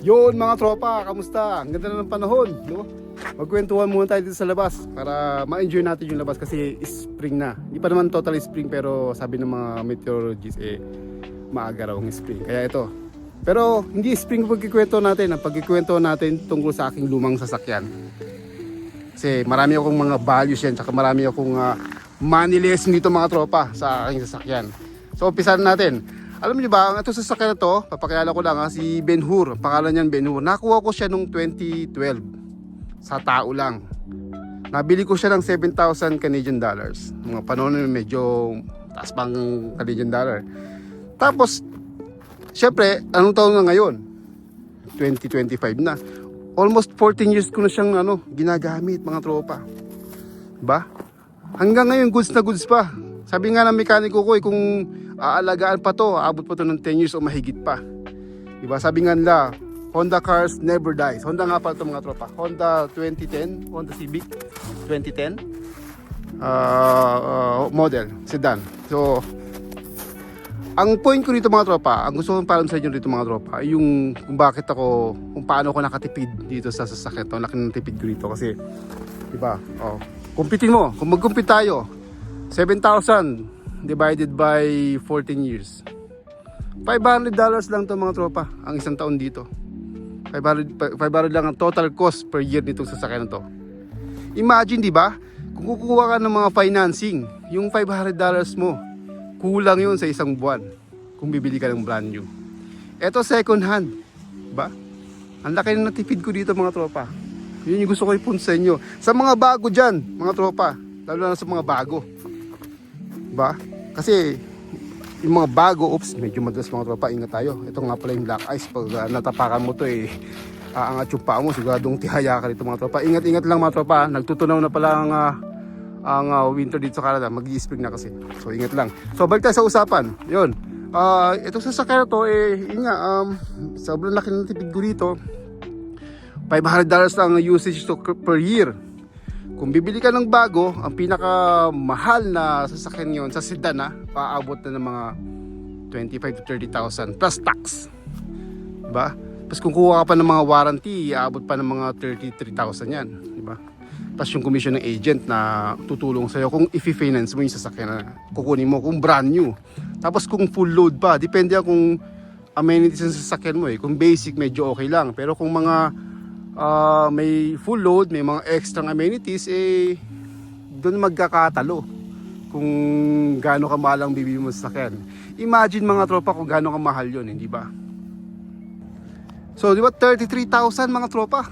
Yun mga tropa, kamusta? Ang ganda na ng panahon, no? Magkwentuhan muna tayo dito sa labas para ma-enjoy natin yung labas kasi spring na. Hindi pa naman totally spring pero sabi ng mga meteorologists eh maaga raw ang spring. Kaya ito. Pero hindi spring pagkikwento natin. Ang pagkikwento natin tungkol sa aking lumang sasakyan. Kasi marami akong mga values yan tsaka marami akong uh, money lesson dito mga tropa sa aking sasakyan. So umpisan natin. Alam niyo ba, ang ito sasakyan na to, papakilala ko lang ha, si Ben Hur. Ang Pangalan niyan Ben Hur. Nakuha ko siya nung 2012 sa tao lang. Nabili ko siya ng 7,000 Canadian dollars. Mga panahon na medyo taas pang Canadian dollar. Tapos, syempre, anong taon na ngayon? 2025 na. Almost 14 years ko na siyang ano, ginagamit mga tropa. Ba? Hanggang ngayon goods na goods pa. Sabi nga ng mekaniko ko eh, kung aalagaan pa to, aabot pa to ng 10 years o mahigit pa. Diba? Sabi nga nila, Honda cars never dies. Honda nga pala ito mga tropa. Honda 2010, Honda Civic 2010 uh, uh, model, sedan. So, ang point ko dito mga tropa, ang gusto kong palam sa inyo dito mga tropa, yung kung bakit ako, kung paano ako nakatipid dito sa sasakyan to, laki ng tipid ko dito kasi, di ba, oh, kumpitin mo, kung mag-compete tayo, 7,000 divided by 14 years. 500 dollars lang to mga tropa, ang isang taon dito. 500, 500 lang ang total cost per year nitong sasakyan to. Imagine, di ba? Kung kukuha ka ng mga financing, yung 500 dollars mo, kulang yun sa isang buwan kung bibili ka ng brand new. Ito second hand, ba? Ang laki na natipid ko dito mga tropa. Yun yung gusto ko ipun sa inyo. Sa mga bago dyan, mga tropa, lalo na sa mga bago. Ba? Kasi yung mga bago, oops, medyo madulas mga tropa, ingat tayo. Ito nga pala yung black ice. Pag uh, natapakan mo to eh, aangat yung paa mo, siguradong tihaya ka dito mga tropa. Ingat-ingat lang mga tropa, nagtutunaw na pala ang, uh, ang uh, winter dito sa Canada. mag spring na kasi. So ingat lang. So balik tayo sa usapan. Yun. Uh, itong sasakyan na to, eh, yun nga, um, sobrang laki ng tipid ko dito. $500 lang ang usage to per year. Kung bibili ka ng bago, ang pinaka mahal na sasakyan yon sa sedan na, paabot na ng mga 25 to 30,000 plus tax. Diba? Tapos kung kuha ka pa ng mga warranty, aabot pa ng mga 33,000 yan. Diba? Plus yung commission ng agent na tutulong sa'yo kung i-finance mo yung sasakyan na kukunin mo kung brand new. Tapos kung full load pa, depende kung amenities ng sasakyan mo eh. Kung basic, medyo okay lang. Pero kung mga ah, may full load, may mga extra amenities, eh, doon magkakatalo kung gaano kamahal ang bibili mo sa sasakyan. Imagine mga tropa kung gaano kamahal yun, hindi ba? So, di ba 33,000 mga tropa?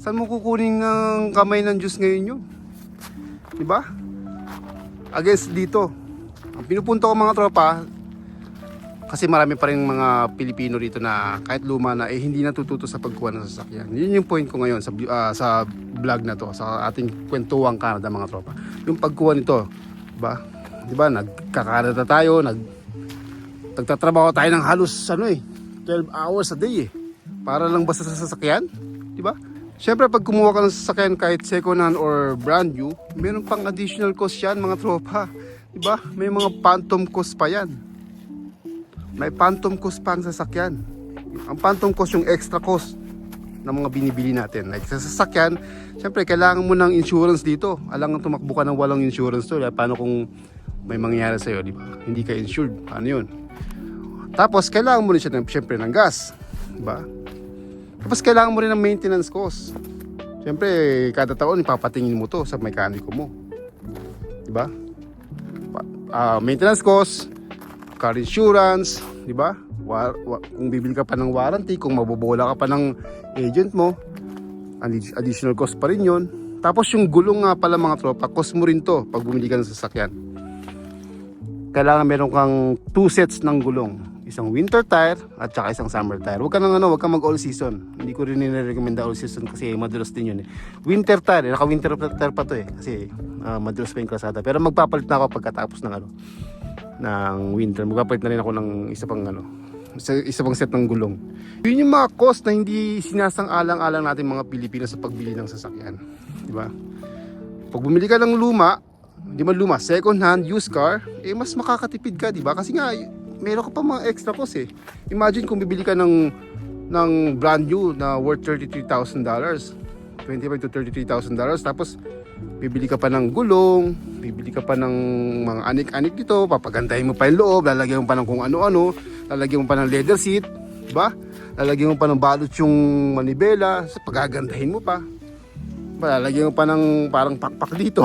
Saan mo kukunin ang kamay ng Diyos ngayon yun? Di ba? Against dito. Ang pinupunto ko mga tropa, kasi marami pa rin mga Pilipino rito na kahit luma na eh hindi natututo sa pagkuha ng sasakyan. Yun yung point ko ngayon sa ah, sa vlog na to, sa ating kwentuang Canada mga tropa. Yung pagkuha nito, ba? 'Di ba? Nagkakanada tayo, nag nagtatrabaho tayo ng halos ano eh, 12 hours a day eh. Para lang basta sa sasakyan, 'di ba? Siyempre pag kumuha ka ng sasakyan kahit second hand or brand new, meron pang additional cost yan mga tropa. 'Di ba? May mga phantom cost pa yan may phantom cost pa ang sasakyan. Ang phantom cost yung extra cost ng mga binibili natin. Like sa sasakyan, syempre kailangan mo ng insurance dito. Alangan tumakbo ka ng walang insurance to. Paano kung may mangyayari sa'yo, di ba? Hindi ka insured. Paano yun? Tapos kailangan mo rin siya ng, syempre ng gas. Di ba? Tapos kailangan mo rin ng maintenance cost. Syempre, kada taon ipapatingin mo to sa mekaniko mo. Di ba? Ah, maintenance cost, car insurance, di ba? Wa- wa- kung bibili ka pa ng warranty, kung mabobola ka pa ng agent mo, addi- additional cost pa rin yun. Tapos yung gulong nga pala mga tropa, cost mo rin to pag bumili ka ng sasakyan. Kailangan meron kang two sets ng gulong. Isang winter tire at saka isang summer tire. Huwag ka nang ano, huwag ka mag all season. Hindi ko rin nire-recommend all season kasi madulas din yun eh. Winter tire, naka winter tire pa to eh. Kasi ah, madulas pa yung kalsada. Pero magpapalit na ako pagkatapos ng ano ng winter. Magpapalit na rin ako ng isa pang ano, isa, isa pang set ng gulong. Yun yung mga cost na hindi sinasang-alang-alang natin mga Pilipino sa pagbili ng sasakyan. Di ba? Pag bumili ka ng luma, hindi man luma, second hand, used car, eh mas makakatipid ka, di ba? Kasi nga, meron ka pa mga extra cost eh. Imagine kung bibili ka ng ng brand new na worth $33,000. 25 to $33,000 tapos bibili ka pa ng gulong, bibili ka pa ng mga anik-anik dito, papagandahin mo pa yung loob, lalagyan mo pa ng kung ano-ano, lalagyan mo pa ng leather seat, ba? Lalagyan mo pa ng balot yung manibela, sa pagagandahin mo pa. Ba, Lalagyan mo pa ng parang pakpak dito.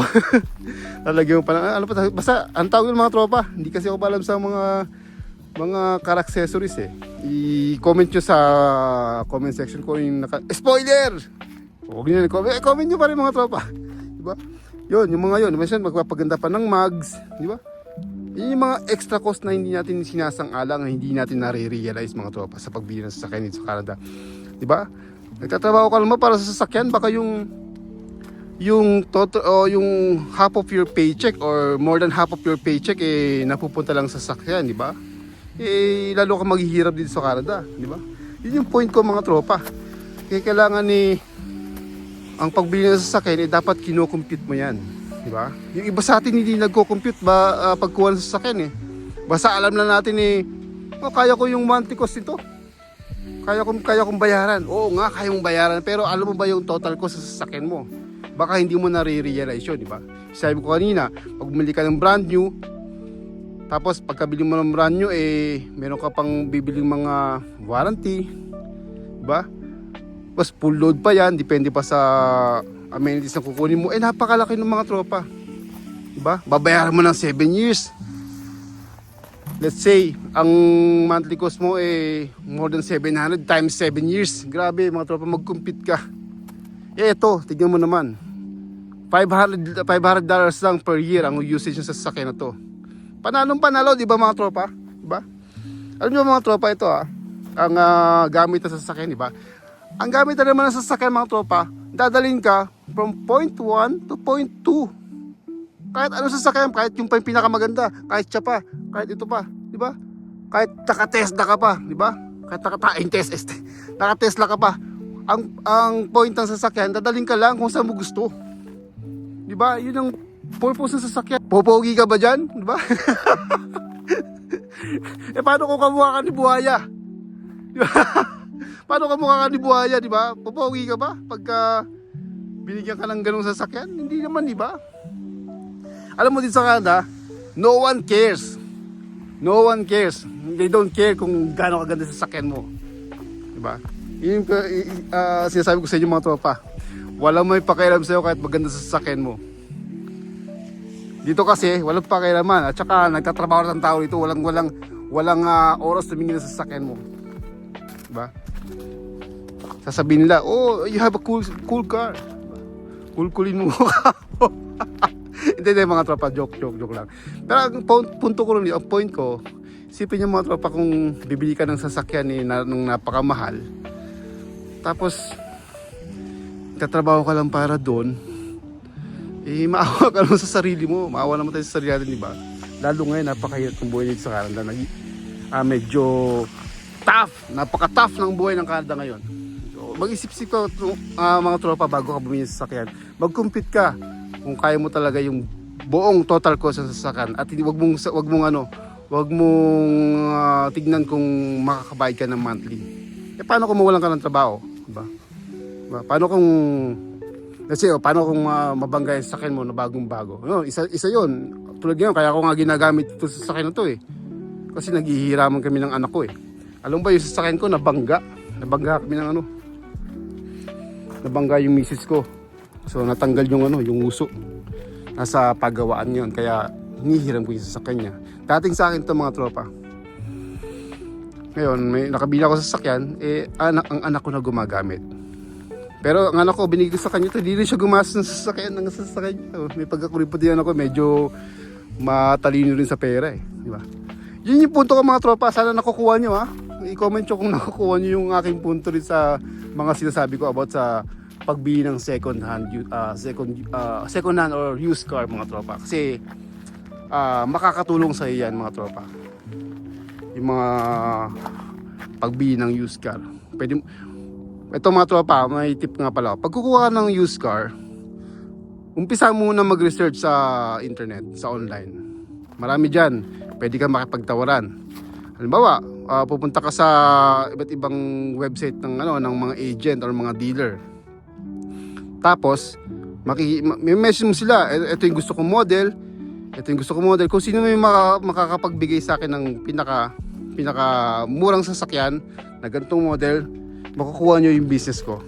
lalagyan mo pa ng ano pa basta ang tawag mga tropa. Hindi kasi ako pa alam sa mga mga car accessories eh. I-comment nyo sa comment section ko yung naka... Spoiler! Huwag nyo na comment. Eh, comment nyo pa rin mga tropa. Diba? Yun, yung mga yun. Minsan magpapaganda pa ng mugs. Di ba? Yun yung mga extra cost na hindi natin sinasang-alang, hindi natin nare-realize mga tropa sa pagbili ng sasakyan dito sa Canada. Di ba? Nagtatrabaho ka naman para sa sasakyan, baka yung yung total o yung half of your paycheck or more than half of your paycheck eh napupunta lang sa sasakyan, di ba? Eh lalo ka maghihirap dito sa Canada, di ba? Yun yung point ko mga tropa. Kaya kailangan ni ang pagbili ng sasakyan eh dapat kino-compute mo yan, di ba? Yung iba sa atin hindi nagko-compute ba ah, pagkuha ng sasakyan eh. Basta alam lang natin eh oh, kaya ko yung monthly cost nito. Kaya kong kaya kong bayaran. Oo nga, kaya mong bayaran. Pero alam mo ba yung total cost sa sasakyan mo? Baka hindi mo na-realize yun, di ba? Sabi ko kanina, pag bumili ka ng brand new, tapos pagkabili mo ng brand new, eh, meron ka pang bibiling mga warranty, di ba? Tapos full load pa yan, depende pa sa amenities na kukunin mo. Eh, napakalaki ng mga tropa. Di ba? Babayaran mo ng 7 years. Let's say, ang monthly cost mo eh more than 700 times 7 years. Grabe, mga tropa, mag-compete ka. Eh, ito, tignan mo naman. 500 500 dollars lang per year ang usage ng sasakyan na to. Panalong panalo, di ba mga tropa? Di ba? Alam niyo mga tropa ito ah. Ang ah, gamit ng sasakyan, di ba? Ang gamit na naman ng sasakyan mga tropa, dadalhin ka from point 1 to point 2 kahit ano sasakyan, kahit yung pinakamaganda, kahit siya pa, kahit ito pa, di ba? Kahit naka-Tesla ka pa, di ba? Kahit naka-tain test, este, naka-Tesla ka pa. Ang ang point ng sasakyan, dadaling ka lang kung saan mo gusto. Di ba? Yun ang purpose ng sasakyan. Popogi ka ba dyan? Di ba? eh paano kung kamukha ka ni Buhaya? Di ba? paano kamukha ka ni Buhaya, di ba? Popogi ka ba? Pagka binigyan ka ng ganong sasakyan? Hindi naman, di ba? Alam mo din sa Canada, no one cares. No one cares. They don't care kung gaano kaganda sa sasakyan mo. Diba? Yun yung uh, sinasabi ko sa inyo mga tropa. Walang may pakialam sa'yo kahit maganda sa sasakyan mo. Dito kasi, walang pakialaman. At saka, nagtatrabaho ng tao dito. Walang, walang, walang ah, oras tumingin sa sasakyan mo. Diba? Sasabihin nila, oh, you have a cool, cool car. Cool-coolin mo mo. Hindi, hindi, mga tropa, joke, joke, joke lang. Pero ang punto ko ang point ko, isipin niyo mga tropa kung bibili ka ng sasakyan ni na, nung napakamahal. Tapos, tatrabaho ka lang para doon, eh, maawa ka naman sa sarili mo. Maawa naman tayo sa sarili natin, di ba? Lalo ngayon, napakahirap ng buhay dito sa Canada. Nag, ah, medyo tough, napaka-tough ng buhay ng Canada ngayon. Mag-isip-isip ka ah, mga tropa bago ka bumili ng sasakyan. Mag-compete ka kung kaya mo talaga yung buong total cost ng sasakyan at hindi wag mong wag mong ano, wag mong ah, tignan kung makakabayad ka ng monthly. Eh paano kung mawalan ka ng trabaho, di ba? Diba? Paano kung kasi oh, paano kung ah, mabangga yung sasakyan mo na bagong bago? No, isa isa 'yon. Tulad ngayon kaya ako nga ginagamit ito sa sasakyan na to eh. Kasi naghihiraman kami ng anak ko eh. Alam ba yung sasakyan ko nabangga? Nabangga kami ng ano? Nabangga yung misis ko. So natanggal yung ano, yung uso. Nasa pagawaan yon kaya hinihiram ko yung sasakyan niya. Dating sa akin to mga tropa. Ngayon, may nakabila ko sa sasakyan, eh anak, ang anak ko na gumagamit. Pero ang anak ko, binigay ko sa kanya to, hindi rin siya gumastos ng sasakyan ng sasakyan niya. Oh, May pagkakuripot din ako, medyo matalino rin sa pera eh. Di ba? Yun yung punto ko mga tropa, sana nakukuha nyo ha. I-comment nyo kung nakukuha nyo yung aking punto rin sa mga sinasabi ko about sa pagbili ng second hand uh, second uh, second hand or used car mga tropa. Kasi uh, makakatulong sa yan mga tropa. Yung mga pagbili ng used car. Pwede ito mga tropa may tip nga pala pag kukuha ng used car umpisa muna mag-research sa internet sa online. Marami dyan pwede ka makipagtawaran. Halimbawa ah, pupunta ka sa iba't ibang website ng ano ng mga agent or mga dealer. Tapos maki ma- may message mo sila, "E- ito yung gusto kong model, ito yung gusto kong model. Kung sino may maka- makakapagbigay sa akin ng pinaka pinaka murang sasakyan na ganitong model, makukuha nyo yung business ko.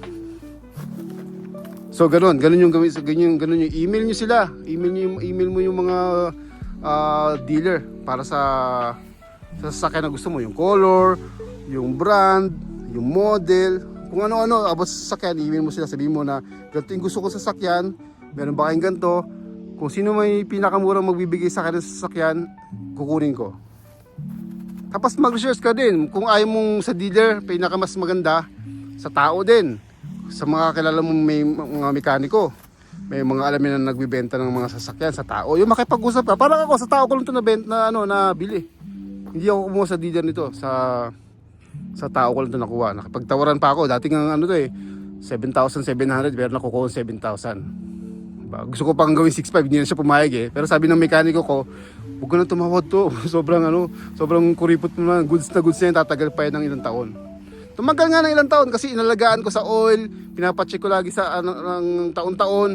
So ganun, ganun yung gawin, ganun, ganun yung email nyo sila. Email nyo yung email mo yung mga ah, dealer para sa sa sasakyan na gusto mo, yung color, yung brand, yung model, kung ano-ano about sa sasakyan, email mo sila, sabihin mo na ganito yung gusto ko sa sasakyan, meron ba kayong ganito, kung sino may pinakamurang magbibigay sa akin ng sasakyan, kukunin ko. Tapos mag-research ka din. Kung ayaw mong sa dealer, pinakamas maganda, sa tao din. Sa mga kilala mo may mga mekaniko. May mga alam na nagbibenta ng mga sasakyan sa tao. Yung makipag-usap ka, parang ako sa tao ko lang ito na, bent, na, ano, na bili. Hindi ako kumuha sa dealer nito. Sa sa tao ko lang ito nakuha. Nakipagtawaran pa ako. Dating ang ano to eh, 7,700 pero nakukuha ko 7,000. Diba? Gusto ko pang gawin 6.5, hindi na siya pumayag eh. Pero sabi ng mekaniko ko, huwag ko na tumawad to. sobrang ano, sobrang kuripot mo na. Goods na goods na yan, tatagal pa yan ng ilang taon. Tumagal nga ng ilang taon kasi inalagaan ko sa oil, pinapacheck ko lagi sa ano, ng taon-taon.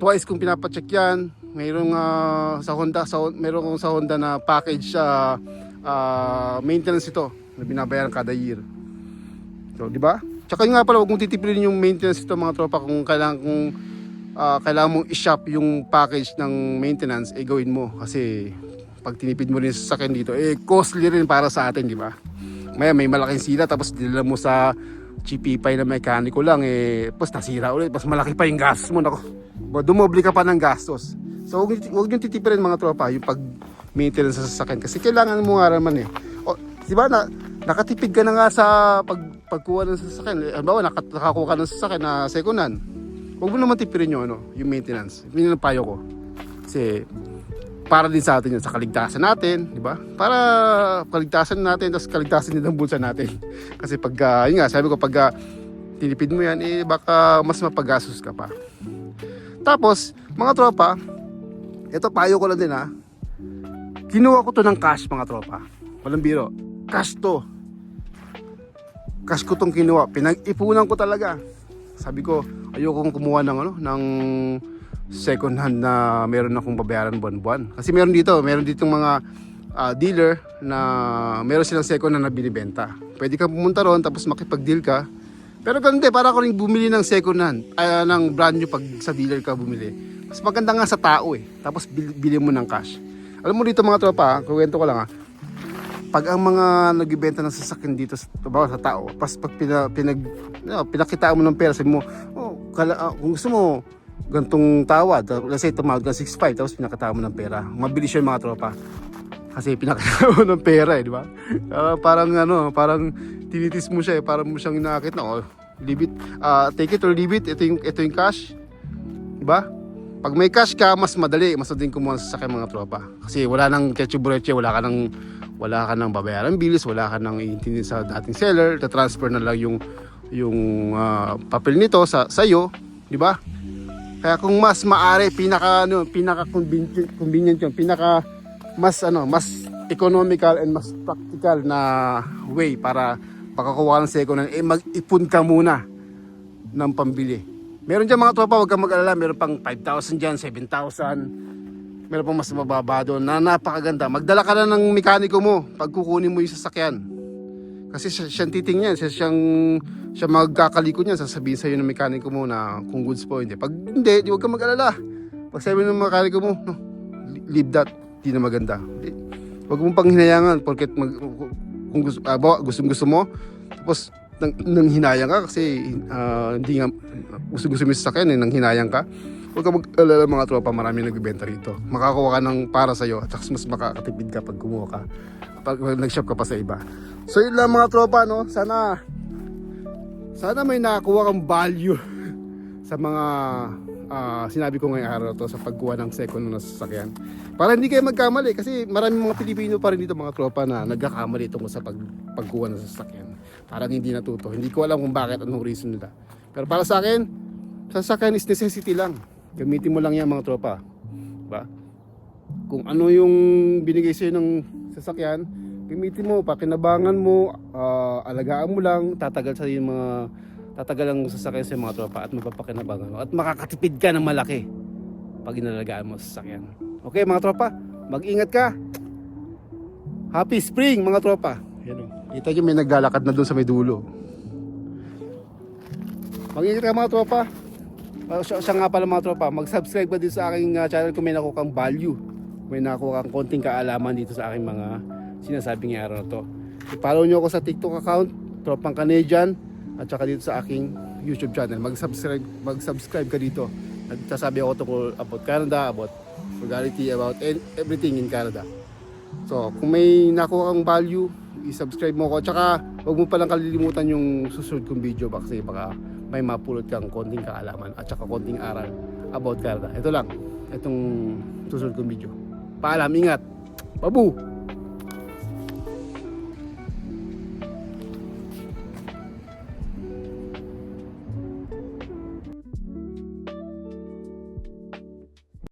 Twice kong pinapacheck yan. Mayroong ah, sa Honda, sa, mayroong sa Honda na package sa maintenance ito na binabayaran kada year. So, di ba? Tsaka yun nga pala, huwag mong titipilin yung maintenance ito mga tropa kung kailangan kung ah, kailangan mong i-shop yung package ng maintenance, eh gawin mo. Kasi pag tinipid mo rin sa sasakyan dito, eh costly rin para sa atin, di ba? Maya may malaking sira tapos dinala mo sa cheapy na mekaniko lang, eh tapos nasira ulit, tapos malaki pa yung gas mo. Nako, dumoble ka pa ng gastos. So huwag, huwag nyo titipirin mga tropa yung pag maintenance sa sasakyan kasi kailangan mo nga naman eh. O, di ba na, nakatipid ka na nga sa pag, pagkuha ng sasakyan. Eh, Halimbawa, nakat, nakakuha ka ng sasakyan na second hand. Huwag mo naman tipirin yung, ano, yung maintenance. Yun yung payo ko. Kasi para din sa atin yun, sa kaligtasan natin, di ba? Para kaligtasan natin, tapos kaligtasan din ang bulsa natin. Kasi pag, ah, yun nga, sabi ko, pag ah, tinipid mo yan, eh, baka mas mapagastos ka pa. Tapos, mga tropa, ito payo ko lang din ha. Kinuha ko to ng cash mga tropa. Walang biro. Cash to. Cash ko tong kinuha. Pinag-ipunan ko talaga. Sabi ko, ayokong kumuha ng ano, ng second hand na meron akong babayaran buwan-buwan. Kasi meron dito, meron ditong mga ah, dealer na meron silang second hand na binibenta. Pwede ka pumunta ron tapos makipag-deal ka. Pero ganun para ako rin bumili ng second hand, ay, ng brand new pag sa dealer ka bumili. Mas maganda nga sa tao eh. Tapos bili, bili mo ng cash. Alam mo dito mga tropa, kuwento ko lang ha. Pag ang mga nagbibenta ng sasakyan dito sa, bawa sa tao, pas pag pina, pinag, ano, pinakita mo ng pera, sabi mo, oh, kala, ah, kung gusto mo, gantong tawad, ah, let's say tumawad ka 6.5, tapos pinakita mo ng pera. Mabilis yun mga tropa. Kasi pinakita mo ng pera eh, di ba? Ah, parang ano, parang tinitis mo siya eh, parang mo siyang inakit na, oh, leave it, ah, take it or leave it, ito yung, ito yung cash. Di ba? Pag may cash ka, mas madali, mas madaling kumuha sa sasakyan mga tropa. Kasi wala nang ketchubureche, wala ka nang wala ka nang babayaran bills, wala ka nang iintindi sa dating seller, ta-transfer na lang yung yung ah, papel nito sa sayo, di ba? Kaya kung mas maari, pinaka ano, pinaka convenient, convenient yung pinaka mas ano, mas economical and mas practical na way para pagkakuha ng second hand, eh mag-ipon ka muna ng pambili. Meron dyan mga tropa, huwag kang mag-alala, meron pang 5,000 dyan, 7,000. Meron pang mas mababa doon na napakaganda. Magdala ka na ng mekaniko mo pag kukunin mo yung sasakyan. Kasi siya, siyang titingnan, siya siyang siya magkakalikod niyan, sasabihin sa'yo ng mekaniko mo na kung goods po hindi. Pag hindi, di huwag kang mag-alala. Pag sabi ng mekaniko mo, no, leave that, di na maganda. Huwag mong pang hinayangan porket mag, kung gusto, ah, bawa, gusto, gusto mo, tapos nang, nang hinayang ka kasi ah, hindi nga gusto gusto mo sa sasakyan eh, nang hinayang ka. Huwag ka mag-alala mga tropa, marami nagbibenta rito. Makakuha ka ng para sa'yo at mas makakatipid ka pag kumuha ka. Pag, nag-shop ka pa sa iba. So yun lang mga tropa, no? Sana sana may nakakuha kang value sa mga ah, sinabi ko ngayong araw to sa pagkuha ng second na sasakyan. Para hindi kayo magkamali kasi maraming mga Pilipino pa rin dito mga tropa na nagkakamali tungkol sa pag, pagkuha ng sasakyan. Parang hindi natuto. Hindi ko alam kung bakit anong reason nila. Pero para sa akin, sasakyan is necessity lang. Gamitin mo lang yan mga tropa. Diba? Kung ano yung binigay sa'yo ng sasakyan, Gamitin mo, pakinabangan mo, ah, alagaan mo lang, tatagal sa yung mga tatagal ang sasakyan sa mga tropa at mapapakinabangan mo at makakatipid ka ng malaki pag inalagaan mo sa sasakyan. Okay mga tropa, mag-ingat ka. Happy spring mga tropa. Yan o. Kita nyo may naglalakad na doon sa may dulo. Mag-ingat ka mga tropa. Siya, siya nga pala mga tropa, mag-subscribe ka din sa aking uh, channel kung may nakuha kang value. May nakuha kang konting kaalaman dito sa aking mga sinasabing araw na to. I-follow nyo ako sa TikTok account, Tropang Canadian, at saka dito sa aking YouTube channel. Mag-subscribe, mag-subscribe ka dito. Nagsasabi ako tungkol about Canada, about frugality, about everything in Canada. So, kung may nakuha kang value, i-subscribe mo ako. Tsaka, huwag mo palang kalilimutan yung susunod kong video ba kasi baka may mapulot kang konting kaalaman at saka konting aral about Canada. Ito lang, itong susunod kong video. Paalam, ingat. Babu!